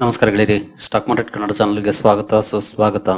ನಮಸ್ಕಾರ ಗೆಳೆಯರಿ stock market Kannada ಚಾನಲ್ಗೆ ಸ್ವಾಗತ, ಸುಸ್ವಾಗತ.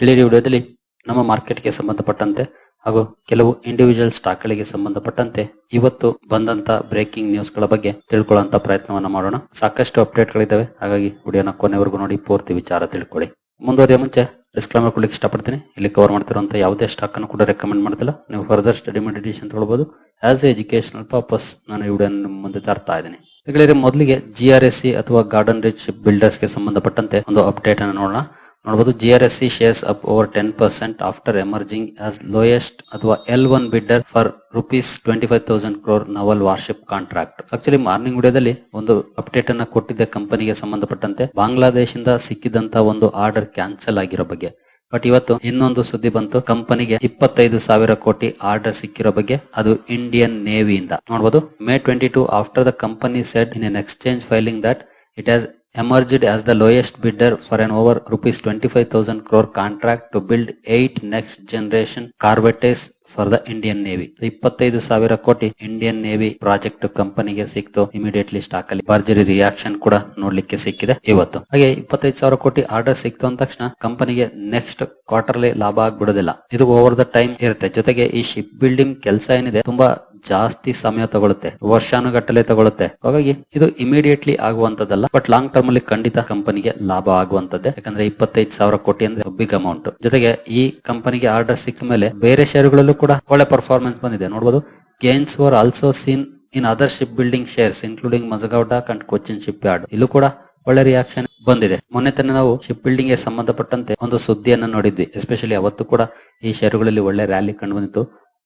ಗೆಳೆಯರಿ ವಿಡಿಯೋದಲ್ಲಿ ನಮ್ಮ ಮಾರ್ಕೆಟ್ಗೆ ಸಂಬಂಧಪಟ್ಟಂತೆ ಹಾಗೂ ಕೆಲವು ಇಂಡಿವಿಜುವಲ್ ಸ್ಟಾಕ್ ಗಳಿಗೆ ಸಂಬಂಧಪಟ್ಟಂತೆ ಇವತ್ತು ಬಂದಂತ ಬ್ರೇಕಿಂಗ್ ನ್ಯೂಸ್ಗಳ ಬಗ್ಗೆ ತಿಳ್ಕೊಳ್ಳುವಂತ ಪ್ರಯತ್ನವನ್ನ ಮಾಡೋಣ. ಸಾಕಷ್ಟು ಅಪ್ಡೇಟ್ ಗಳಿದ್ದಾವೆ ಹಾಗಾಗಿ ವಿಡಿಯೋನ ಕೊನೆವರೆಗೂ ನೋಡಿ, ಪೂರ್ತಿ ವಿಚಾರ ತಿಳ್ಕೊಳ್ಳಿ. ಮುಂದುವರಿಯ ಮುಂಚೆ ಡಿಸ್ಕ್ಲೈಮರ್ ಕೊಡ್ಲಿಕ್ಕೆ ಇಷ್ಟಪಡ್ತೀನಿ. ಇಲ್ಲಿ ಕವರ್ ಮಾಡ್ತಿರುವಂತ ಯಾವುದೇ ಸ್ಟಾಕ್ ಅನ್ನು ಕೂಡ ರೆಕಮೆಂಡ್ ಮಾಡ್ತಿಲ್ಲ ನೀವು ಫರ್ದರ್ ಸ್ಟಡಿ ಮೆಡಿಟೇಷನ್ ತಗೊಳ್ಬಹುದು ಆಸ್ ಎ ಎಜುಕೇಶನಲ್ ಪರ್ಪಸ್ ನಾನು ಈ ವಿಡಿಯೋ ಮುಂದೆ ತರ್ತಾ ಇದ್ದೀನಿ. ಗೆಳೆಯರೆ ಮೊದಲಿಗೆ ಜಿ ಆರ್ ಎಸ್ ಸಿ ಅಥವಾ ಗಾರ್ಡನ್ ರಿಚ್ ಬಿಲ್ಡರ್ಸ್ಗೆ ಸಂಬಂಧಪಟ್ಟಂತೆ ಒಂದು ಅಪ್ಡೇಟ್ ಅನ್ನು ನೋಡೋಣ. ನೋಡಬಹುದು G R S C shares up over ten percent after emerging as lowest ಅಥವಾ L one bidder for rupees twenty five thousand crore naval warship contract actually morning ವಿಡಿಯೋದಲ್ಲಿ ಒಂದು ಅಪ್ಡೇಟ್ ಅನ್ನ ಕೊಟ್ಟಿದ್ದ ಕಂಪನಿಗೆ ಸಂಬಂಧಪಟ್ಟಂತೆ ಬಾಂಗ್ಲಾದೇಶದಿಂದ ಸಿಕ್ಕಿದಂತ ಒಂದು ಆರ್ಡರ್ ಕ್ಯಾನ್ಸಲ್ ಆಗಿರೋ ಬಗ್ಗೆ. ಬಟ್ ಇವತ್ತು ಇನ್ನೊಂದು ಸುದ್ದಿ ಬಂತು. ಕಂಪನಿಗೆ ಇಪ್ಪತ್ತೈದು ಸಾವಿರ ಕೋಟಿ ಆರ್ಡರ್ ಸಿಕ್ಕಿರೋ ಬಗ್ಗೆ. ಅದು ಇಂಡಿಯನ್ ನೇವಿಯಿಂದ ನೋಡಬಹುದು May twenty two after the company said in an exchange filing that it has emerged as the lowest bidder for an over rupees 25,000 crore contract to build eight next generation corvettes for the Indian navy ಇಪ್ಪತ್ತೈದು ಸಾವಿರ ಕೋಟಿ Indian navy project ಕಂಪನಿಗೆ ಸಿಕ್ತು. Immediately stock ಅಲ್ಲಿ ಭರ್ಜರಿ reaction ಕೂಡ ನೋಡ್ಲಿಕ್ಕೆ ಸಿಕ್ಕಿದೆ ಇವತ್ತು. ಹಾಗೆ ಇಪ್ಪತ್ತೈದು ಸಾವಿರ ಕೋಟಿ ಆರ್ಡರ್ ಸಿಕ್ತು ಅಂದ ತಕ್ಷಣ ಕಂಪನಿಗೆ ನೆಕ್ಸ್ಟ್ ಕ್ವಾರ್ಟರ್ಲಿ ಲಾಭ ಆಗ್ಬಿಡೋದಿಲ್ಲ. ಇದು ಓವರ್ ದ ಟೈಮ್ ಇರುತ್ತೆ. ಜೊತೆಗೆ ಈ ಶಿಪ್ ಬಿಲ್ಡಿಂಗ್ ಕೆಲಸ ಏನಿದೆ, ತುಂಬಾ ಜಾಸ್ತಿ ಸಮಯ ತಗೊಳುತ್ತೆ. ವರ್ಷಾನುಗಟ್ಟಲೆ ತಗೊಳುತ್ತೆ. ಹಾಗಾಗಿ ಇದು ಇಮಿಡಿಯೇಟ್ಲಿ ಆಗುವಂತದಲ್ಲ ಬಟ್ ಲಾಂಗ್ ಟರ್ಮ್ ಅಲ್ಲಿ ಖಂಡಿತ ಕಂಪನಿಗೆ ಲಾಭ ಆಗುವಂತದ್ದೇ ಯಾಕಂದ್ರೆ ಇಪ್ಪತ್ತೈದು ಸಾವಿರ ಕೋಟಿ ಅಂದ್ರೆ ಬಿಗ್ ಅಮೌಂಟ್ ಜೊತೆಗೆ ಈ ಕಂಪನಿಗೆ ಆರ್ಡರ್ ಸಿಕ್ಕ ಮೇಲೆ ಬೇರೆ ಶೇರುಗಳಲ್ಲೂ ಕೂಡ ಒಳ್ಳೆ ಪರ್ಫಾರ್ಮೆನ್ಸ್ ಬಂದಿದೆ. ನೋಡಬಹುದು gains were also seen in other ship building shares including Mazagon and Cochin shipyard ಇಲ್ಲೂ ಕೂಡ ಒಳ್ಳೆ ರಿಯಾಕ್ಷನ್ ಬಂದಿದೆ. ಮೊನ್ನೆ ತಾನೇ ನಾವು ಶಿಪ್ ಬಿಲ್ಡಿಂಗ್ಗೆ ಸಂಬಂಧಪಟ್ಟಂತೆ ಒಂದು ಸುದ್ದಿಯನ್ನು ನೋಡಿದ್ವಿ. ಎಸ್ಪೆಷಲಿ ಅವತ್ತು ಕೂಡ ಈ ಶೇರುಗಳಲ್ಲಿ ಒಳ್ಳೆ ರ್ಯಾಲಿ ಕಂಡು ಬಂದಿತ್ತು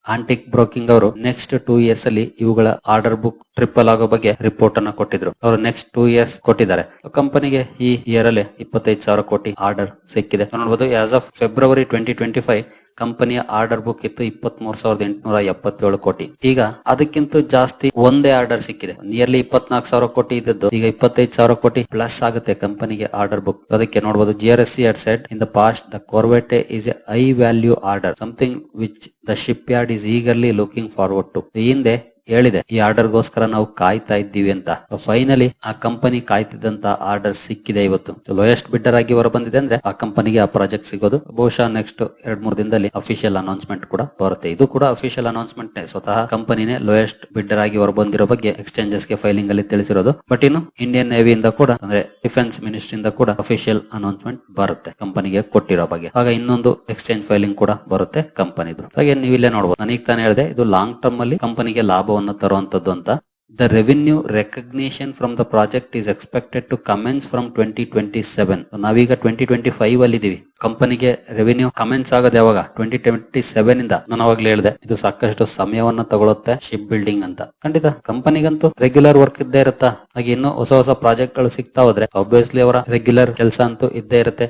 ಆಂಟಿಕ್ ಬ್ರೋಕಿಂಗ್ ಅವರು ನೆಕ್ಸ್ಟ್ ಟೂ ಇಯರ್ಸ್ ಅಲ್ಲಿ ಇವುಗಳ ಆರ್ಡರ್ ಬುಕ್ ಟ್ರಿಪಲ್ ಆಗೋ ಬಗ್ಗೆ ರಿಪೋರ್ಟ್ ಅನ್ನ ಕೊಟ್ಟಿದ್ರು. ಅವರು ನೆಕ್ಸ್ಟ್ ಟೂ ಇಯರ್ಸ್ ಕೊಟ್ಟಿದ್ದಾರೆ. ಕಂಪನಿಗೆ ಈ ಇಯರ್ ಅಲ್ಲಿ ಇಪ್ಪತ್ತೈದು ಸಾವಿರ ಕೋಟಿ ಆರ್ಡರ್ ಸಿಕ್ಕಿದೆ. ನೋಡಬಹುದು as of February twenty twenty five ಕಂಪನಿಯ ಆರ್ಡರ್ ಬುಕ್ ಇತ್ತು ಇಪ್ಪತ್ತ್ ಮೂರ್ ಸಾವಿರದ ಎಂಟುನೂರ ಎಪ್ಪತ್ತೇಳು ಕೋಟಿ. ಈಗ ಅದಕ್ಕಿಂತ ಜಾಸ್ತಿ ಒಂದೇ ಆರ್ಡರ್ ಸಿಕ್ಕಿದೆ. ನಿಯರ್ಲಿ ಇಪ್ಪತ್ನಾಲ್ಕು ಸಾವಿರ ಕೋಟಿ ಇದ್ದದ್ದು, ಈಗ ಇಪ್ಪತ್ತೈದು ಸಾವಿರ ಕೋಟಿ ಪ್ಲಸ್ ಆಗುತ್ತೆ ಕಂಪನಿಗೆ ಆರ್ಡರ್ ಬುಕ್. ಅದಕ್ಕೆ ನೋಡಬಹುದು G R S C said in the past the corvette is a high value order something which the shipyard is eagerly looking forward to ಹಿಂದೆ ಹೇಳಿದೆ, ಈ ಆರ್ಡರ್ ಗೋಸ್ಕರ ನಾವು ಕಾಯ್ತಾ ಇದ್ದೀವಿ ಅಂತ. ಫೈನಲಿ ಆ ಕಂಪನಿ ಕಾಯ್ತಿದ್ದಂತ ಆರ್ಡರ್ ಸಿಕ್ಕಿದೆ ಇವತ್ತು. ಲೋಯೆಸ್ಟ್ ಬಿಡ್ಡರ್ ಆಗಿ ಹೊರ ಬಂದಿದೆ ಅಂದ್ರೆ ಆ ಕಂಪನಿಗೆ ಆ ಪ್ರಾಜೆಕ್ಟ್ ಸಿಗೋದು. ಬಹುಶಃ ನೆಕ್ಸ್ಟ್ ಎರಡ್, ಮೂರು ದಿನದಲ್ಲಿ ಅಫಿಷಿಯಲ್ ಅನೌನ್ಸ್ಮೆಂಟ್ ಕೂಡ ಬರುತ್ತೆ. ಇದು ಕೂಡ ಅಫಿಷಿಯಲ್ ಅನೌನ್ಸ್ಮೆಂಟ್ ಸ್ವತಃ ಕಂಪನಿನೇ ಲೋಯೆಸ್ಟ್ ಬಿಡ್ಡರ್ ಆಗಿ ಹೊರ ಬಂದಿರೋ ಬಗ್ಗೆ ಎಕ್ಸ್ಚೇಂಜಸ್ಗೆ ಫೈಲಿಂಗ್ ಅಲ್ಲಿ ತಿಳಿಸಿರೋದು. ಬಟ್ ಇನ್ನು ಇಂಡಿಯನ್ ನೇವಿಯಿಂದ ಕೂಡ, ಅಂದ್ರೆ ಡಿಫೆನ್ಸ್ ಮಿನಿಸ್ಟ್ರಿ ಇಂದ ಕೂಡ ಅಫಿಷಿಯಲ್ ಅನೌನ್ಸ್ಮೆಂಟ್ ಬರುತ್ತೆ. ಕಂಪನಿಗೆ ಕೊಟ್ಟಿರೋ ಬಗ್ಗೆ. ಆಗ ಇನ್ನೊಂದು ಎಕ್ಸ್ಚೇಂಜ್ ಫೈಲಿಂಗ್ ಕೂಡ ಬರುತ್ತೆ ಕಂಪನಿದು ಹಾಗೆ ನೀವು ಇಲ್ಲೇ ನೋಡಬಹುದು ನನಗೆ ತಾನೇ ಹೇಳಿದೆ, ಇದು ಲಾಂಗ್ ಟರ್ಮ್ ಅಲ್ಲಿ ಕಂಪನಿಗೆ ಲಾಭವನ್ನು ತರುವಂತದ್ದು ಅಂತ. The revenue recognition from the project is expected to commence from twenty twenty seven ನಾವೀಗ ಟ್ವೆಂಟಿ ಟ್ವೆಂಟಿ ಫೈವ್ ಅಲ್ಲಿ ಇದೀವಿ. ಕಂಪನಿಗೆ ರೆವಿನ್ಯೂ ಕಮೆನ್ಸ್ ಆಗೋದು ಯಾವಾಗ? ಟ್ವೆಂಟಿ ಟ್ವೆಂಟಿ ಸೆವೆನ್ ಇಂದ. ನಾನು ಹೇಳಿದೆ, ಇದು ಸಾಕಷ್ಟು ಸಮಯವನ್ನ ತಗೊಳುತ್ತೆ ಶಿಪ್ ಬಿಲ್ಡಿಂಗ್ ಅಂತ. ಖಂಡಿತ, ಕಂಪನಿಗಂತೂ ರೆಗ್ಯುಲರ್ ವರ್ಕ್ ಇದ್ದೇ ಇರುತ್ತಾ? ಹಾಗೆ ಇನ್ನು ಹೊಸ ಹೊಸ ಪ್ರಾಜೆಕ್ಟ್ಗಳು ಸಿಗ್ತಾ ಹೋದ್ರೆ ಆಬ್ವಿಯಸ್ಲಿ ಅವರ ರೆಗ್ಯುಲರ್ ಕೆಲಸ ಅಂತೂ ಇದ್ದೇ ಇರುತ್ತೆ.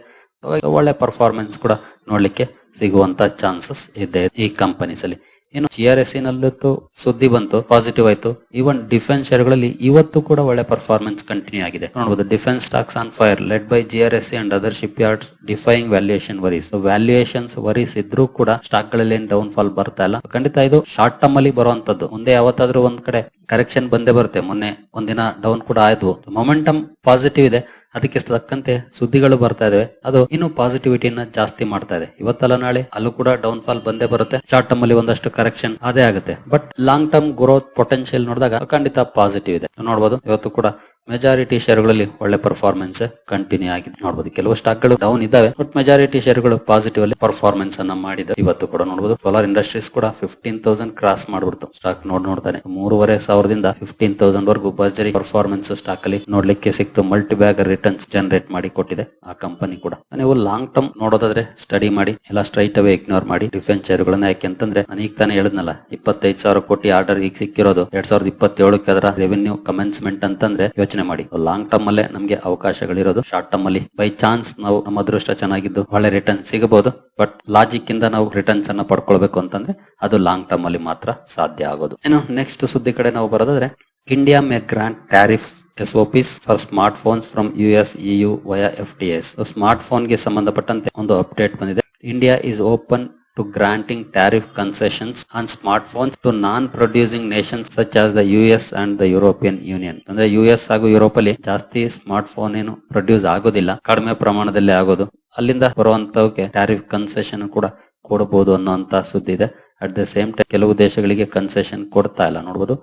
ಒಳ್ಳೆ ಪರ್ಫಾರ್ಮೆನ್ಸ್ ಕೂಡ ನೋಡ್ಲಿಕ್ಕೆ ಸಿಗುವಂತ ಚಾನ್ಸಸ್ ಇದೆ ಈ ಕಂಪನೀಸ್ ಅಲ್ಲಿ. ಇನ್ನು ಜಿ ಆರ್ ಎಸ್ ನಲ್ಲೂ ಸುದ್ದಿ ಬಂತು ಪಾಸಿಟಿವ್ ಆಯ್ತು. ಈವನ್ ಡಿಫೆನ್ಸ್ ಶೇರ್ಗಳಲ್ಲಿ ಇವತ್ತು ಕೂಡ ಒಳ್ಳೆ ಪರ್ಫಾರ್ಮೆನ್ಸ್ ಕಂಟಿನ್ಯೂ ಆಗಿದೆ. ನೋಡಬಹುದು defence stocks on fire led by G R S and other shipyards defying valuation worries valuations worries ಇದ್ರೂ ಕೂಡ ಸ್ಟಾಕ್ಗಳಲ್ಲಿ ಏನ್ ಡೌನ್ ಫಾಲ್ ಬರ್ತಾ ಇಲ್ಲ. ಖಂಡಿತ ಇದು ಶಾರ್ಟ್ ಟರ್ಮ್ ಅಲ್ಲಿ ಬರುವಂತದ್ದು. ಮುಂದೆ ಯಾವತ್ತಾದ್ರೂ ಒಂದ್ ಕಡೆ ಕರೆಕ್ಷನ್ ಬಂದೇ ಬರುತ್ತೆ. ಮೊನ್ನೆ ಒಂದಿನ ಡೌನ್ ಕೂಡ ಆಯ್ತು. ಮೊಮೆಂಟಮ್ ಪಾಸಿಟಿವ್ ಇದೆ. ಅದಕ್ಕೆ ತಕ್ಕಂತೆ ಸುದ್ದಿಗಳು ಬರ್ತಾ ಇದಾವೆ. ಅದು ಇನ್ನು ಪಾಸಿಟಿವಿಟಿನ ಜಾಸ್ತಿ ಮಾಡ್ತಾ ಇದೆ. ಇವತ್ತಲ್ಲ ನಾಳೆ ಅಲ್ಲೂ ಕೂಡ ಡೌನ್ ಫಾಲ್ ಬಂದೇ ಬರುತ್ತೆ. ಶಾರ್ಟ್ ಟರ್ಮ್ ಅಲ್ಲಿ ಒಂದಷ್ಟು ಕರೆಕ್ಷನ್ ಅದೇ ಆಗುತ್ತೆ. But long term growth potential ನೋಡಿದಾಗ ಖಂಡಿತ ಪಾಸಿಟಿವ್ ಇದೆ. ನೋಡಬಹುದು ಇವತ್ತು ಕೂಡ ಮೆಜಾರಿಟಿ ಶೇರ್ಗಳಲ್ಲಿ ಒಳ್ಳೆ ಪರ್ಫಾರ್ಮೆನ್ಸ್ ಕಂಟಿನ್ಯೂ ಆಗಿದೆ ನೋಡಬಹುದು ಕೆಲವು ಸ್ಟಾಕ್ಗಳು ಡೌನ್ ಇದಾವೆ ಬಟ್ ಮೆಜಾರಿಟಿ ಶೇರ್ಗಳು ಪಾಸಿಟಿವ್ ಅಲ್ಲಿ ಪರ್ಫಾರ್ಮೆನ್ಸ್ ಅನ್ನ ಮಾಡಿದೆ. ಇವತ್ತು ಕೂಡ ನೋಡಬಹುದು ಸೋಲಾರ್ ಇಂಡಸ್ಟ್ರೀಸ್ ಕೂಡ ಫಿಫ್ಟೀನ್ ತೌಸಂಡ್ ಕ್ರಾಸ್ ಮಾಡ್ಬಿಡ್ತು. ಸ್ಟಾಕ್ ನೋಡ್ ನೋಡ್ತಾನೆ. ಮೂರುವರೆ ಸಾವಿರದಿಂದ ಫಿಫ್ಟೀನ್ ತೌಸಂಡ್ ವರೆಗೂ ಭರ್ಜರಿ ಪರ್ಫಾರ್ಮೆನ್ಸ್ ಸ್ಟಾಕ್ ಅಲ್ಲಿ ನೋಡ್ಲಿಕ್ಕೆ ಸಿಕ್ತು. ಮಲ್ಟಿ ಬ್ಯಾಗ್ ರಿಟರ್ನ್ಸ್ ಜನರೇಟ್ ಮಾಡಿ ಕೊಟ್ಟಿದೆ ಆ ಕಂಪನಿ ಕೂಡ. ನೀವು ಲಾಂಗ್ ಟರ್ಮ್ ನೋಡೋದಾದ್ರೆ ಸ್ಟಡಿ ಮಾಡಿ, ಎಲ್ಲ ಸ್ಟ್ರೈಟ್ ಅವೇ ಇಗ್ನೋರ್ ಮಾಡಿ ಡಿಫೆನ್ಸ್ ಶೇರ್ಗಳನ್ನ ಯಾಕೆ ಅಂತಂದ್ರೆ ಈಗ ತಾನೇ ಹೇಳಿದ್ನಲ್ಲ, ಇಪ್ಪತ್ತೈದು ಸಾವಿರ ಕೋಟಿ ಆರ್ಡರ್ ಈಗ ಸಿಕ್ಕಿರೋದು, ಎರಡ್ ಸಾವಿರದ ಇಪ್ಪತ್ತೇಳಕ್ಕೆ ಅದರ ರೆವೆನ್ಯೂ ಕಮೆನ್ಸ್ಮೆಂಟ್ ಅಂತಂದ್ರೆ ಮಾಡಿ. ಲಾಂಗ್ ಟರ್ಮ್ ಅಲ್ಲೇ ನಮಗೆ ಅವಕಾಶಗಳಿರೋದು. ಶಾರ್ಟ್ ಟರ್ಮ್ ಅಲ್ಲಿ ಬೈ ಚಾನ್ಸ್ ನಾವು ನಮ್ಮ ಅದೃಷ್ಟ ಚೆನ್ನಾಗಿದ್ದು ಒಳ್ಳೆ ರಿಟರ್ನ್ ಸಿಗಬಹುದು ಬಟ್ ಲಾಜಿಕ್ ಇಂದ ನಾವು ರಿಟರ್ನ್ಸ್ ಅನ್ನ ಪಡ್ಕೊಳ್ಬೇಕು ಅಂತಂದ್ರೆ ಅದು ಲಾಂಗ್ ಟರ್ಮ್ ಅಲ್ಲಿ ಮಾತ್ರ ಸಾಧ್ಯ ಆಗೋದು. ಏನು ನೆಕ್ಸ್ಟ್ ಸುದ್ದಿ ಕಡೆ ನಾವು ಬರೋದಾದ್ರೆ India may grant tariffs SOPs for smart phones from U S EU via F T S smart ಫೋನ್ಗೆ ಸಂಬಂಧಪಟ್ಟಂತೆ ಒಂದು ಅಪ್ಡೇಟ್ ಬಂದಿದೆ. India is open to granting tariff concessions on smartphones to non-producing nations such as the US and the European Union. ಅಂದ್ರೆ US ಹಾಗೂ Europe ಅಲ್ಲಿ ಜಾಸ್ತಿ smart phone ಏನು produce ಆಗೋದಿಲ್ಲ. ಕಡಿಮೆ ಪ್ರಮಾಣದಲ್ಲಿ ಆಗೋದು. ಅಲ್ಲಿಂದ ಬರುವಂತವಕ್ಕೆ ಟ್ಯಾರಿಫ್ ಕನ್ಸೆಷನ್ ಕೂಡ ಕೊಡಬಹುದು ಅನ್ನೋಂತ ಸುದ್ದಿ ಇದೆ. ಅಟ್ ದ ಸೇಮ್ ಟೈಮ್ ಕೆಲವು ದೇಶಗಳಿಗೆ ಕನ್ಸೆಷನ್ ಕೊಡ್ತಾ ಇಲ್ಲ. ನೋಡಬಹುದು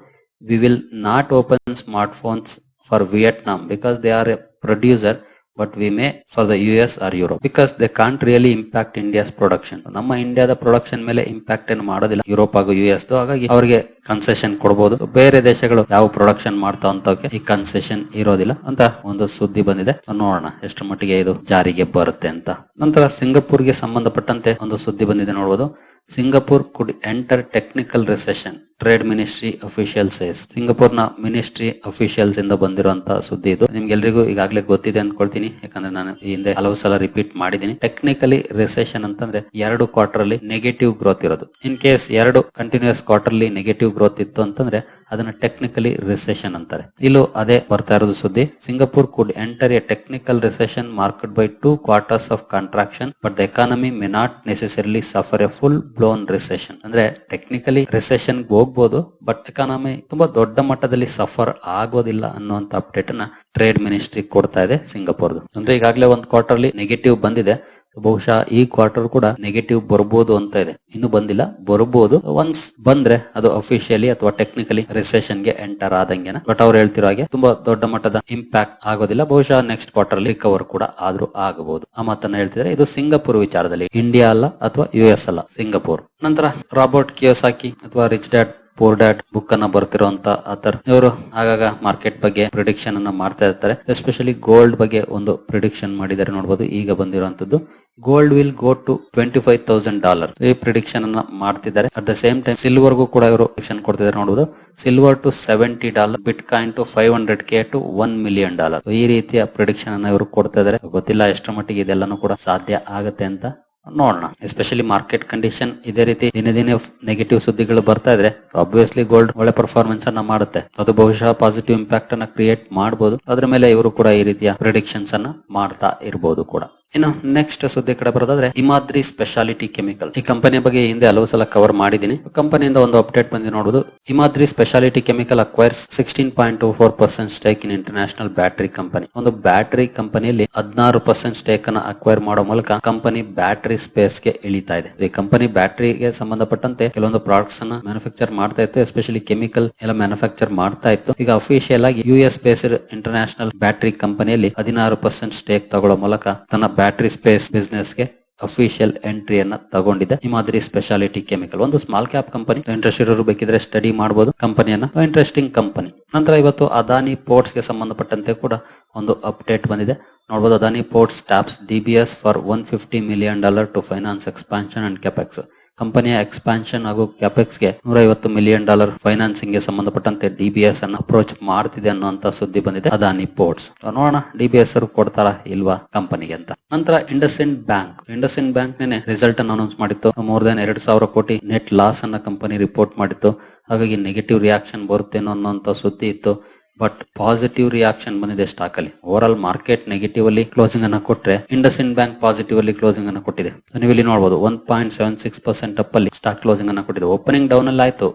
we will not open smartphones for Vietnam because they are a producer but we may for the U S or Europe because they can't really impact India's production ನಮ್ಮ ಇಂಡಿಯಾದ production ಮೇಲೆ impact ಏನು ಮಾಡೋದಿಲ್ಲ. Europe ಹಾಗೂ U S ಹಾಗಾಗಿ ಅವರಿಗೆ concession ಕೊಡಬಹುದು ಬೇರೆ ದೇಶಗಳು ಯಾವ ಪ್ರೊಡಕ್ಷನ್ ಮಾಡ್ತಾವ ಅಂತವಕ್ಕೆ ಈ ಕನ್ಸೆಷನ್ ಇರೋದಿಲ್ಲ. ಅಂತ ಒಂದು ಸುದ್ದಿ ಬಂದಿದೆ. ನೋಡೋಣ ಎಷ್ಟು ಮಟ್ಟಿಗೆ ಇದು ಜಾರಿಗೆ ಬರುತ್ತೆ ಅಂತ. ನಂತರ ಸಿಂಗಪುರ್ಗೆ ಸಂಬಂಧಪಟ್ಟಂತೆ ಒಂದು ಸುದ್ದಿ ಬಂದಿದೆ ನೋಡಬಹುದು Singapore could enter technical recession trade ministry official says ಸಿಂಗಪುರ್ನ ministry officials ಇಂದ ಬಂದಿರುವಂತಹ ಸುದ್ದಿ ಇದು. ನಿಮ್ಗೆಲ್ರಿಗೂ ಈಗಾಗಲೇ ಗೊತ್ತಿದೆ ಅನ್ಕೊಳ್ತೀನಿ. ಯಾಕಂದ್ರೆ ನಾನು ಹಿಂದೆ ಹಲವು ಸಲ ರಿಪೀಟ್ ಮಾಡಿದ್ದೀನಿ. ಟೆಕ್ನಿಕಲಿ ರಿಸೆಷನ್ ಅಂತಂದ್ರೆ ಎರಡು ಕ್ವಾರ್ಟರ್ ಅಲ್ಲಿ ನೆಗೆಟಿವ್ ಗ್ರೋತ್ ಇರೋದು. ಇನ್ ಕೇಸ್ ಎರಡು ಕಂಟಿನ್ಯೂಸ್ ಕ್ವಾರ್ಟರ್ಲಿ ನೆಗೆಟಿವ್ ಗ್ರೋತ್ ಇತ್ತು ಅಂತಂದ್ರೆ ಅದನ್ನ ಟೆಕ್ನಿಕಲಿ ರಿಸೆಷನ್ ಅಂತಾರೆ. ಇಲ್ಲೂ ಅದೇ ಬರ್ತಾ ಇರೋದು ಸುದ್ದಿ. Singapore could enter a technical recession market by two quarters of contraction but the economy may not necessarily suffer a full blown recession ಅಂದ್ರೆ ಟೆಕ್ನಿಕಲಿ ರಿಸೆಷನ್ ಹೋಗ್ಬೋದು ಬಟ್ ಎಕಾನಮಿ ತುಂಬಾ ದೊಡ್ಡ ಮಟ್ಟದಲ್ಲಿ ಸಫರ್ ಆಗೋದಿಲ್ಲ ಅನ್ನುವಂತ ಅಪ್ಡೇಟ್ ಅನ್ನ ಟ್ರೇಡ್ ಮಿನಿಸ್ಟ್ರಿ ಕೊಡ್ತಾ ಇದೆ ಸಿಂಗಪುರ್ದು ಅಂದ್ರೆ ಈಗಾಗಲೇ ಒಂದು ಕ್ವಾರ್ಟರ್ಲಿ ನೆಗೆಟಿವ್ ಬಂದಿದೆ. ಬಹುಶಃ ಈ ಕ್ವಾರ್ಟರ್ ಕೂಡ ನೆಗೆಟಿವ್ ಬರ್ಬೋದು ಅಂತ ಇದೆ. ಇನ್ನು ಬಂದಿಲ್ಲ. ಬರಬಹುದು ಒನ್ಸ್ ಬಂದ್ರೆ ಅದು ಅಫಿಷಿಯಲಿ ಅಥವಾ ಟೆಕ್ನಿಕಲಿ ರಿಸೆಷನ್ಗೆ ಎಂಟರ್ ಆದಂಗೆನ. ಬಟ್ ಅವ್ರು ಹೇಳ್ತಿರೋ ಹಾಗೆ ತುಂಬಾ ದೊಡ್ಡ ಮಟ್ಟದ ಇಂಪ್ಯಾಕ್ಟ್ ಆಗೋದಿಲ್ಲ. ಬಹುಶಃ ನೆಕ್ಸ್ಟ್ ಕ್ವಾರ್ಟರ್ ರಿಕವರ್ ಕೂಡ ಆದ್ರೂ ಆಗಬಹುದು ಆ ಮಾತನ್ನ ಹೇಳ್ತಿದ್ರೆ. ಇದು ಸಿಂಗಪುರ್ ವಿಚಾರದಲ್ಲಿ. ಇಂಡಿಯಾ ಅಲ್ಲ ಅಥವಾ ಯು ಎಸ್ ಅಲ್ಲ? ಸಿಂಗಪುರ್. ನಂತರ ರಾಬರ್ಟ್ ಕಿಯೋಸಾಕಿ ಅಥವಾ rich dad poor dad book ಅನ್ನ ಬರ್ತಿರುವಂತ ಆತರ್ ಇವರು ಆಗಾಗ ಮಾರ್ಕೆಟ್ ಬಗ್ಗೆ ಪ್ರಿಡಿಕ್ಷನ್ ಅನ್ನ ಮಾಡ್ತಾ ಇರ್ತಾರೆ. ಎಸ್ಪೆಷಲಿ ಗೋಲ್ಡ್ ಬಗ್ಗೆ ಒಂದು ಪ್ರಿಡಿಕ್ಷನ್ ಮಾಡಿದ್ದಾರೆ ನೋಡಬಹುದು ಈಗ ಬಂದಿರುವಂತದ್ದು gold will go to twenty five thousand dollar ಈ ಪ್ರಿಡಿಕ್ಷನ್ ಅನ್ನ ಮಾಡ್ತಿದ್ದಾರೆ. At the same time silver ಸಿಲ್ವರ್ಗೂ ಕೂಡ ಇವರು ಪ್ರಿಡಿಕ್ಷನ್ ಕೊಡ್ತಿದ್ದಾರೆ ನೋಡಬಹುದು silver to seventy dollar bitcoin to five hundred K to one million dollar ಈ ರೀತಿಯ ಪ್ರಿಡಿಕ್ಷನ್ ಅನ್ನ ಇವರು ಕೊಡ್ತಾ ಇದ್ದಾರೆ. ಗೊತ್ತಿಲ್ಲ ಎಷ್ಟರ ಮಟ್ಟಿಗೆ ಇದೆಲ್ಲಾನು ಕೂಡ ಸಾಧ್ಯ ಆಗತ್ತೆ ಅಂತ ನೋಡೋಣ. ಎಸ್ಪೆಷಲಿ ಮಾರ್ಕೆಟ್ ಕಂಡೀಷನ್ ಇದೇ ರೀತಿ ದಿನೇ ದಿನೇ ನೆಗೆಟಿವ್ ಸುದ್ದಿಗಳು ಬರ್ತಾ ಇದ್ರೆ ಆಬ್ವಿಯಸ್ಲಿ ಗೋಲ್ಡ್ ಒಳ್ಳೆ ಪರ್ಫಾರ್ಮೆನ್ಸ್ ಅನ್ನ ಮಾಡುತ್ತೆ. ಅದು ಬಹುಶಃ ಪಾಸಿಟಿವ್ ಇಂಪ್ಯಾಕ್ಟ್ ಅನ್ನ ಕ್ರಿಯೇಟ್ ಮಾಡಬಹುದು ಅದ್ರ ಮೇಲೆ ಇವರು ಕೂಡ ಈ ರೀತಿಯ ಪ್ರಿಡಿಕ್ಷನ್ಸ್ ಅನ್ನ ಮಾಡ್ತಾ ಇರಬಹುದು ಕೂಡ. ಇನ್ನು ನೆಕ್ಸ್ಟ್ ಸುದ್ದಿ ಕಡೆ ಬರೋದಾದ್ರೆ ಹಿಮಾದ್ರಿ ಸ್ಪೆಷಾಲಿಟಿ ಕೆಮಿಕಲ್ ಈ ಕಂಪನಿಯ ಬಗ್ಗೆ ಹಿಂದೆ ಹಲವು ಸಲ ಕವರ್ ಮಾಡಿದೀನಿ ಕಂಪನಿಯಿಂದ ಒಂದು ಅಪ್ಡೇಟ್ ಬಂದಿ ನೋಡುದು Himadri specialty chemical acquires sixteen point two four percent stake in international battery company ಒಂದು ಬ್ಯಾಟರಿ ಕಂಪನಿಯಲ್ಲಿ ಹದಿನಾರು ಪರ್ಸೆಂಟ್ ಸ್ಟೇಕ್ ಅನ್ನ ಅಕ್ವೈರ್ ಮಾಡೋ ಮೂಲಕ ಕಂಪನಿ ಬ್ಯಾಟರಿ ಸ್ಪೇಸ್ಗೆ ಇಳಿತಾ ಇದೆ. ಈ ಕಂಪನಿ ಬ್ಯಾಟರಿಗೆ ಸಂಬಂಧಪಟ್ಟಂತೆ ಕೆಲವೊಂದು ಪ್ರಾಡಕ್ಟ್ಸ್ ಅನ್ನ ಮ್ಯಾನುಫ್ಯಾಕ್ಚರ್ ಮಾಡ್ತಾ ಇತ್ತು. ಎಸ್ಪೆಷಲಿ ಕೆಮಿಕಲ್ ಎಲ್ಲ ಮ್ಯಾನುಫ್ಯಾಕ್ಚರ್ ಮಾಡ್ತಾ ಇತ್ತು. ಈಗ ಅಫಿಷಿಯಲ್ ಆಗಿ U S based international battery ಕಂಪನಿಯಲ್ಲಿ ಹದಿನಾರು ಪರ್ಸೆಂಟ್ ಸ್ಟೇಕ್ ತಗೊಳ್ಳೋ ಮೂಲಕ ತನ್ನ ಬ್ಯಾಟರಿ ಸ್ಪೇಸ್ ಬಿಸ್ನೆಸ್ಗೆ ಅಫಿಷಿಯಲ್ ಎಂಟ್ರಿಯನ್ನ ತಗೊಂಡಿದೆ. ಈ ಮಾದರಿ ಸ್ಪೆಷಾಲಿಟಿ ಕೆಮಿಕಲ್ ಒಂದು ಸ್ಮಾಲ್ ಕ್ಯಾಪ್ ಕಂಪನಿ ಇಂಟ್ರೆಸ್ಟ್ ಇರೋರು ಬೇಕಿದ್ರೆ ಸ್ಟಡಿ ಮಾಡಬಹುದು ಕಂಪನಿಯನ್ನ ಇಂಟ್ರೆಸ್ಟಿಂಗ್ ಕಂಪನಿ ನಂತರ ಇವತ್ತು ಅದಾನಿ ಪೋರ್ಟ್ಸ್ಗೆ ಸಂಬಂಧಪಟ್ಟಂತೆ ಕೂಡ ಒಂದು ಅಪ್ಡೇಟ್ ಬಂದಿದೆ. ನೋಡಬಹುದು Adani ports taps DBS for one fifty million dollar to finance expansion and capex ಕಂಪನಿಯ ಎಕ್ಸ್ಪಾನ್ಷನ್ ಹಾಗೂ ಕ್ಯಾಪೆಕ್ಸ್ಗೆ ನೂರ ಐವತ್ತು ಮಿಲಿಯನ್ ಡಾಲರ್ ಫೈನಾನ್ಸಿಂಗ್ಗೆ ಸಂಬಂಧಪಟ್ಟಂತೆ ಡಿಬಿಎಸ್ ಅನ್ನು ಅಪ್ರೋಚ್ ಮಾಡ್ತಿದೆ ಅನ್ನುವಂತ ಸುದ್ದಿ ಬಂದಿದೆ. ಅದಾನಿ ಪೋರ್ಟ್ಸ್ ನೋಡೋಣ ಡಿಬಿಎಸ್ ಅವರು ಕೊಡ್ತಾರ ಇಲ್ವಾ ಕಂಪನಿಗೆ ಅಂತ. ನಂತರ ಇಂಡಸ್ಇಂಡ್ ಬ್ಯಾಂಕ್ ಇಂಡಸ್ಇಂಡ್ ಬ್ಯಾಂಕ್ ನೇ ರಿಸಲ್ಟ್ ಅನ್ನು ಅನೌನ್ಸ್ ಮಾಡಿತ್ತು. ಮೋರ್ ದನ್ ಎರಡು ಸಾವಿರ ಕೋಟಿ ನೆಟ್ ಲಾಸ್ ಅನ್ನ ಕಂಪನಿ ರಿಪೋರ್ಟ್ ಮಾಡಿತ್ತು. ಹಾಗಾಗಿ ನೆಗೆಟಿವ್ ರಿಯಾಕ್ಷನ್ ಬರುತ್ತೇನೋ ಅನ್ನೋಂತ ಸುದ್ದಿ ಇತ್ತು. ಬಟ್ ಪಾಸಿಟಿವ್ ರಿಯಾಕ್ಷನ್ ಬಂದಿದೆ ಸ್ಟಾಕ್ ಅಲ್ಲಿ. ಓವರ್ ಆಲ್ ಮಾರ್ಕೆಟ್ ನೆಗೆಟಿವ್ ಅಲ್ಲಿ ಕ್ಲೋಸಿಂಗ್ ಅನ್ನ ಕೊಟ್ಟರೆ ಇಂಡಸ್ ಇಂಡ್ ಬ್ಯಾಂಕ್ ಪಾಸಿಟಿವ್ ಅಲ್ಲಿ ಕ್ಲೋಸಿಂಗ್ ಅನ್ನ ಕೊಟ್ಟಿದೆ. ನೀವು ಇಲ್ಲಿ ನೋಡಬಹುದು one point seven six percent up ಅಲ್ಲಿ ಸ್ಟಾಕ್ ಕ್ಲೋಸಿಂಗ್ ಅನ್ನ ಕೊಟ್ಟಿದೆ. ಓಪನಿಂಗ್ ಡೌನ್ ಅಲ್ಲಿ ಆಯ್ತು.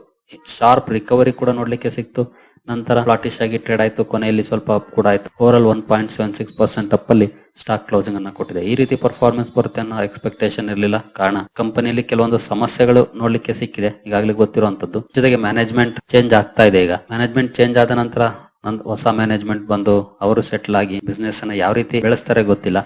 ಶಾರ್ಪ್ ರಿಕವರಿ ಕೂಡ ನೋಡ್ಲಿಕ್ಕೆ ಸಿಕ್ತು. ನಂತರ ಫ್ಲಾಟಿಶ್ ಆಗಿ ಟ್ರೇಡ್ ಆಯ್ತು. ಕೊನೆಯಲ್ಲಿ ಸ್ವಲ್ಪ ಅಪ್ ಕೂಡ ಆಯ್ತು. Overall one point seven six percent up ಅಲ್ಲಿ ಸ್ಟಾಕ್ ಕ್ಲೋಸಿಂಗ್ ಅನ್ನ ಕೊಟ್ಟಿದೆ. ಈ ರೀತಿ ಪರ್ಫಾರ್ಮೆನ್ಸ್ ಬರುತ್ತೆ ಅನ್ನೋ ಎಕ್ಸ್ಪೆಕ್ಟೇಷನ್ ಇರಲಿಲ್ಲ. ಕಾರಣ, ಕಂಪನಿಯಲ್ಲಿ ಕೆಲವೊಂದು ಸಮಸ್ಯೆಗಳು ನೋಡ್ಲಿಕ್ಕೆ ಸಿಕ್ಕಿದೆ. ಈಗಾಗಲೇ ಗೊತ್ತಿರುವಂತದ್ದು. ಜೊತೆಗೆ ಮ್ಯಾನೇಜ್ಮೆಂಟ್ ಚೇಂಜ್ ಆಗ್ತಾ ಇದೆ ಈಗ. ಮ್ಯಾನೇಜ್ಮೆಂಟ್ ಚೇಂಜ್ ಆದ ನಂತರ ಹೊಸ ಮ್ಯಾನೇಜ್ಮೆಂಟ್ ಬಂದು ಅವರು ಸೆಟ್ಲ್ ಆಗಿ ಬಿಸ್ನೆಸ್ ಅನ್ನ ಯಾವ ರೀತಿ ಬೆಳೆಸ್ತಾರೆ ಗೊತ್ತಿಲ್ಲ.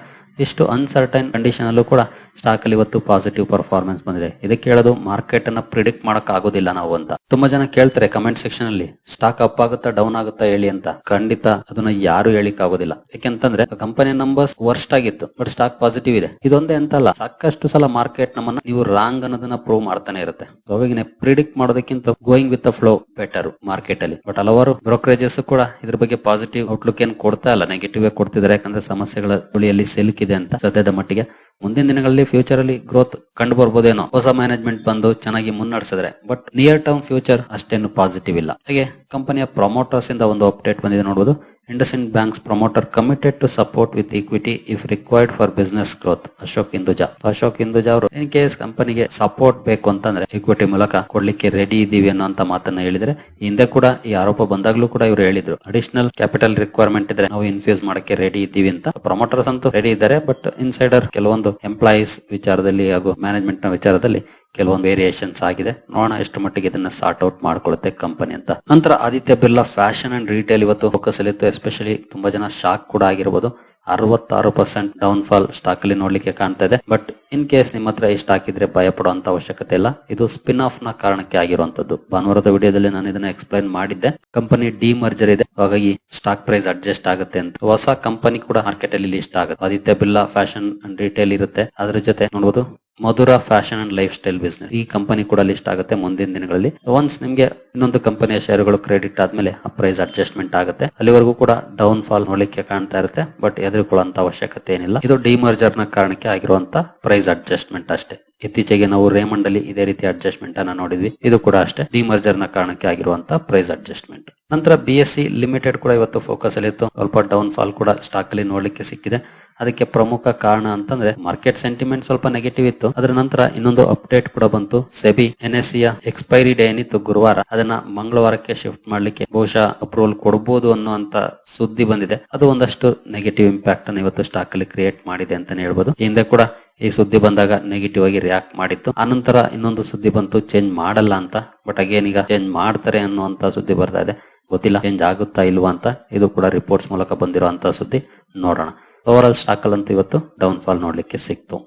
ಇಷ್ಟು ಅನ್ಸರ್ಟೈನ್ ಕಂಡೀಷನ್ ಅಲ್ಲೂ ಕೂಡ ಸ್ಟಾಕ್ ಅಲ್ಲಿ ಇವತ್ತು ಪಾಸಿಟಿವ್ ಪರ್ಫಾರ್ಮೆನ್ಸ್ ಬಂದಿದೆ. ಇದಕ್ಕೆ ಹೇಳೋದು ಮಾರ್ಕೆಟ್ ಅನ್ನ ಪ್ರಿಡಿಕ್ಟ್ ಮಾಡಕ್ ಆಗೋದಿಲ್ಲ ನಾವು ಅಂತ. ತುಂಬಾ ಜನ ಕೇಳ್ತಾರೆ ಕಮೆಂಟ್ ಸೆಕ್ಷನ್ ಅಲ್ಲಿ ಸ್ಟಾಕ್ ಅಪ್ ಆಗುತ್ತಾ ಡೌನ್ ಆಗುತ್ತಾ ಹೇಳಿ ಅಂತ. ಖಂಡಿತ ಅದನ್ನ ಯಾರು ಹೇಳಿಕ್ ಆಗೋದಿಲ್ಲ ಯಾಕೆಂತಂದ್ರೆ ಕಂಪನಿ ನಂಬರ್ಸ್ ವರ್ಸ್ಟ್ ಆಗಿತ್ತು ಬಟ್ ಸ್ಟಾಕ್ ಪಾಸಿಟಿವ್ ಇದೆ. ಇದೊಂದೇ ಅಂತಲ್ಲ, ಸಾಕಷ್ಟು ಸಲ ಮಾರ್ಕೆಟ್ ನಮ್ಮನ್ನ ನೀವು ರಾಂಗ್ ಅನ್ನೋದನ್ನ ಪ್ರೂವ್ ಮಾಡ್ತಾನೆ ಇರುತ್ತೆ. ಹಾಗಾಗಿ ಪ್ರಿಡಿಕ್ಟ್ ಮಾಡೋದಕ್ಕಿಂತ going with flow better market ಅಲ್ಲಿ. ಬಟ್ ಹಲವಾರು ಬ್ರೋಕರೇಜಸ್ ಕೂಡ ಇದ್ರ ಬಗ್ಗೆ ಪಾಸಿಟಿವ್ ಔಟ್ಲುಕ್ ಏನ್ ಕೊಡ್ತಾ ಇಲ್ಲ ನೆಗೆಟಿವ್ ಕೊಡ್ತಿದ್ದಾರೆ. ಯಾಕಂದ್ರೆ ಸಮಸ್ಯೆಗಳ ತುಳಿಯಲ್ಲಿ ಸಿಲುಕಿದೆ ಅಂತ ಸದ್ಯದ ಮಟ್ಟಿಗೆ ಮುಂದಿನ ದಿನಗಳಲ್ಲಿ ಫ್ಯೂಚರ್ ಅಲ್ಲಿ ಗ್ರೋತ್ ಕಂಡು ಬರ್ಬೋದೇನೋ. ಹೊಸ ಮ್ಯಾನೇಜ್ಮೆಂಟ್ ಬಂದು ಚೆನ್ನಾಗಿ ಮುನ್ನಡೆಸಿದ್ರೆ. ಬಟ್ ನಿಯರ್ ಟರ್ಮ್ ಫ್ಯೂಚರ್ ಅಷ್ಟೇನು ಪಾಸಿಟಿವ್ ಇಲ್ಲ. ಹಾಗೆ ಕಂಪನಿಯ ಪ್ರಮೋಟರ್ಸ್ ಇಂದ ಒಂದು ಅಪ್ಡೇಟ್ ಬಂದಿದೆ ನೋಡಬಹುದು IndusInd bank's promoter committed to support with equity if required for business growth Ashok Hinduja. Ashok Hinduja ಅವರು ಇನ್ ಕೇಸ್ ಕಂಪನಿಗೆ ಸಪೋರ್ಟ್ ಬೇಕು ಅಂತಂದ್ರೆ ಇಕ್ವಿಟಿ ಮೂಲಕ ಕೊಡ್ಲಿಕ್ಕೆ ರೆಡಿ ಇದೀವಿ ಅನ್ನೋ ಮಾತನ್ನ ಹೇಳಿದ್ರೆ, ಹಿಂದೆ ಕೂಡ ಈ ಆರೋಪ ಬಂದಾಗ್ಲೂ ಕೂಡ ಇವರು ಹೇಳಿದ್ರು. ಅಡಿಷನಲ್ ಕ್ಯಾಪಿಟಲ್ ರಿಕ್ವೈರ್ಮೆಂಟ್ ಇದ್ರೆ ನಾವು ಇನ್ಫ್ಯೂಸ್ ಮಾಡಕ್ಕೆ ರೆಡಿ ಇದ್ದೀವಿ ಅಂತ. ಪ್ರಮೋಟರ್ಸ್ ಅಂತೂ ರೆಡಿ ಇದ್ದಾರೆ ಬಟ್ ಇನ್ಸೈಡರ್ ಕೆಲವೊಂದು ಎಂಪ್ಲಾಯೀಸ್ ವಿಚಾರದಲ್ಲಿ ಹಾಗೂ ಮ್ಯಾನೇಜ್ಮೆಂಟ್ನ ವಿಚಾರದಲ್ಲಿ ಕೆಲವೊಂದು ವೇರಿಯೇಷನ್ಸ್ ಆಗಿದೆ. ನೋಡೋಣ ಎಷ್ಟು ಮಟ್ಟಿಗೆ ಇದನ್ನ ಸಾರ್ಟ್ ಔಟ್ ಮಾಡ್ಕೊಳ್ಳುತ್ತೆ ಕಂಪನಿ ಅಂತ. ನಂತರ Aditya Birla fashion and retail ಇವತ್ತು ಫೋಕಸ್ ಅಲ್ಲಿತ್ತು ಎಸ್ಪೆಷಲಿ ತುಂಬಾ ಜನ ಶಾಕ್ ಕೂಡ ಆಗಿರಬಹುದು ಅರವತ್ತಾರು ಪರ್ಸೆಂಟ್ ಡೌನ್ ಫಾಲ್ ಸ್ಟಾಕ್ ಅಲ್ಲಿ ನೋಡ್ಲಿಕ್ಕೆ ಕಾಣ್ತಾ ಇದೆ. ಬಟ್ ಇನ್ ಕೇಸ್ ನಿಮ್ಮ ಹತ್ರ ಈ ಸ್ಟಾಕ್ ಇದ್ರೆ ಭಯ ಪಡುವಂತ ಅವಶ್ಯಕತೆ ಇಲ್ಲ. ಇದು ಸ್ಪಿನ್ ಆಫ್ನ ಕಾರಣಕ್ಕೆ ಆಗಿರುವಂತದ್ದು. ಭಾನುವಾರದ ವಿಡಿಯೋದಲ್ಲಿ ನಾನು ಇದನ್ನ ಎಕ್ಸ್ಪ್ಲೈನ್ ಮಾಡಿದ್ದೆ. ಕಂಪನಿ ಡಿ ಮರ್ಜರ್ ಇದೆ. ಹಾಗಾಗಿ ಸ್ಟಾಕ್ ಪ್ರೈಸ್ ಅಡ್ಜಸ್ಟ್ ಆಗುತ್ತೆ ಅಂತ. ಹೊಸ ಕಂಪನಿ ಕೂಡ ಮಾರ್ಕೆಟ್ ಅಲ್ಲಿ ಲಿಸ್ಟ್ ಆಗುತ್ತೆ. Aditya Birla fashion and retail ಇರುತ್ತೆ. ಅದ್ರ ಜೊತೆ ನೋಡಬಹುದು Madura fashion and lifestyle business. ಈ ಕಂಪನಿ ಕೂಡ ಲಿಸ್ಟ್ ಆಗುತ್ತೆ ಮುಂದಿನ ದಿನಗಳಲ್ಲಿ. ಒನ್ಸ್ ನಿಮ್ಗೆ ಇನ್ನೊಂದು ಕಂಪನಿಯ ಶೇರುಗಳು ಕ್ರೆಡಿಟ್ ಆದ್ಮೇಲೆ ಆ ಪ್ರೈಸ್ ಅಡ್ಜಸ್ಟ್ಮೆಂಟ್ ಆಗುತ್ತೆ. ಅಲ್ಲಿವರೆಗೂ ಕೂಡ ಡೌನ್ ಫಾಲ್ ನೋಡಲಿಕ್ಕೆ ಕಾಣ್ತಾ ಇರುತ್ತೆ ಬಟ್ ಎದುರುಕೊಳ್ಳುವಂತ ಅವಶ್ಯಕತೆ ಏನಿಲ್ಲ. ಇದು ಡಿಮರ್ಜರ್ನ ಕಾರಣಕ್ಕೆ ಆಗಿರುವಂತ ಪ್ರೈಸ್ ಅಡ್ಜಸ್ಟ್ಮೆಂಟ್ ಅಷ್ಟೇ. ಇತ್ತೀಚೆಗೆ ನಾವು ರೇಮಂಡ್ ಅಲ್ಲಿ ಇದೇ ರೀತಿ ಅಡ್ಜಸ್ಟ್ಮೆಂಟ್ ಅನ್ನ ನೋಡಿದ್ವಿ. ಇದು ಕೂಡ ಅಷ್ಟೇ. ಡಿಮರ್ಜರ್ನ ಕಾರಣಕ್ಕೆ ಆಗಿರುವಂತ ಪ್ರೈಸ್ ಅಡ್ಜಸ್ಟ್ಮೆಂಟ್ ನಂತರ ಬಿ ಎಸ್ ಸಿ ಲಿಮಿಟೆಡ್ ಕೂಡ ಇವತ್ತು ಫೋಕಸ್ ಅಲ್ಲಿ ಇತ್ತು. ಸ್ವಲ್ಪ ಡೌನ್ ಫಾಲ್ ಕೂಡ ಸ್ಟಾಕ್ ಅಲ್ಲಿ ನೋಡ್ಲಿಕ್ಕೆ ಸಿಕ್ಕಿದೆ. ಅದಕ್ಕೆ ಪ್ರಮುಖ ಕಾರಣ ಅಂತಂದ್ರೆ ಮಾರ್ಕೆಟ್ ಸೆಂಟಿಮೆಂಟ್ ಸ್ವಲ್ಪ ನೆಗೆಟಿವ್ ಇತ್ತು. ಅದರ ನಂತರ ಇನ್ನೊಂದು ಅಪ್ಡೇಟ್ ಕೂಡ ಬಂತು. ಸೆಬಿ ಎನ್ಎಸ್ಸಿ ಯ ಎಕ್ಸ್ಪೈರಿ ಡೇ ಏನಿತ್ತು ಗುರುವಾರ. ಅದನ್ನ ಮಂಗಳವಾರಕ್ಕೆ ಶಿಫ್ಟ್ ಮಾಡ್ಲಿಕ್ಕೆ ಬಹುಶಃ ಅಪ್ರೂವಲ್ ಕೊಡಬಹುದು ಅನ್ನುವಂತ ಸುದ್ದಿ ಬಂದಿದೆ. ಅದು ಒಂದಷ್ಟು ನೆಗೆಟಿವ್ ಇಂಪ್ಯಾಕ್ಟ್ ಅನ್ನು ಇವತ್ತು ಸ್ಟಾಕ್ ಅಲ್ಲಿ ಕ್ರಿಯೇಟ್ ಮಾಡಿದೆ ಅಂತಾನೆ ಹೇಳ್ಬೋದು. ಹಿಂದೆ ಕೂಡ ಈ ಸುದ್ದಿ ಬಂದಾಗ ನೆಗೆಟಿವ್ ಆಗಿ ರಿಯಾಕ್ಟ್ ಮಾಡಿತ್ತು. ಆನಂತರ ಇನ್ನೊಂದು ಸುದ್ದಿ ಬಂತು ಚೇಂಜ್ ಮಾಡಲ್ಲ ಅಂತ. ಬಟ್ ಅಗೇನ್ ಈಗ ಚೇಂಜ್ ಮಾಡ್ತಾರೆ ಅನ್ನುವಂತ ಸುದ್ದಿ ಬರ್ತಾ ಇದೆ. ಗೊತ್ತಿಲ್ಲ ಚೇಂಜ್ ಆಗುತ್ತಾ ಇಲ್ವಾ ಅಂತ. ಇದು ಕೂಡ ರಿಪೋರ್ಟ್ಸ್ ಮೂಲಕ ಬಂದಿರುವಂತಹ ಸುದ್ದಿ. ನೋಡೋಣ. ಓವರ್ ಆಲ್ ಸ್ಟಾಕ್ ಅಂತೂ ಇವತ್ತು ಡೌನ್ ಫಾಲ್ ನೋಡ್ಲಿಕ್ಕೆ ಸಿಕ್ತು.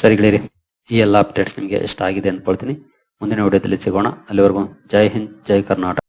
ಸರಿಗಳಿರಿ ಈ ಎಲ್ಲ ಅಪ್ಡೇಟ್ಸ್ ನಿಮಗೆ ಇಷ್ಟ ಆಗಿದೆ ಅಂದ್ಕೊಳ್ತೀನಿ. ಮುಂದಿನ ವಿಡಿಯೋದಲ್ಲಿ ಸಿಗೋಣ. ಅಲ್ಲಿವರೆಗೂ ಜೈ ಹಿಂದ್, ಜೈ ಕರ್ನಾಟಕ.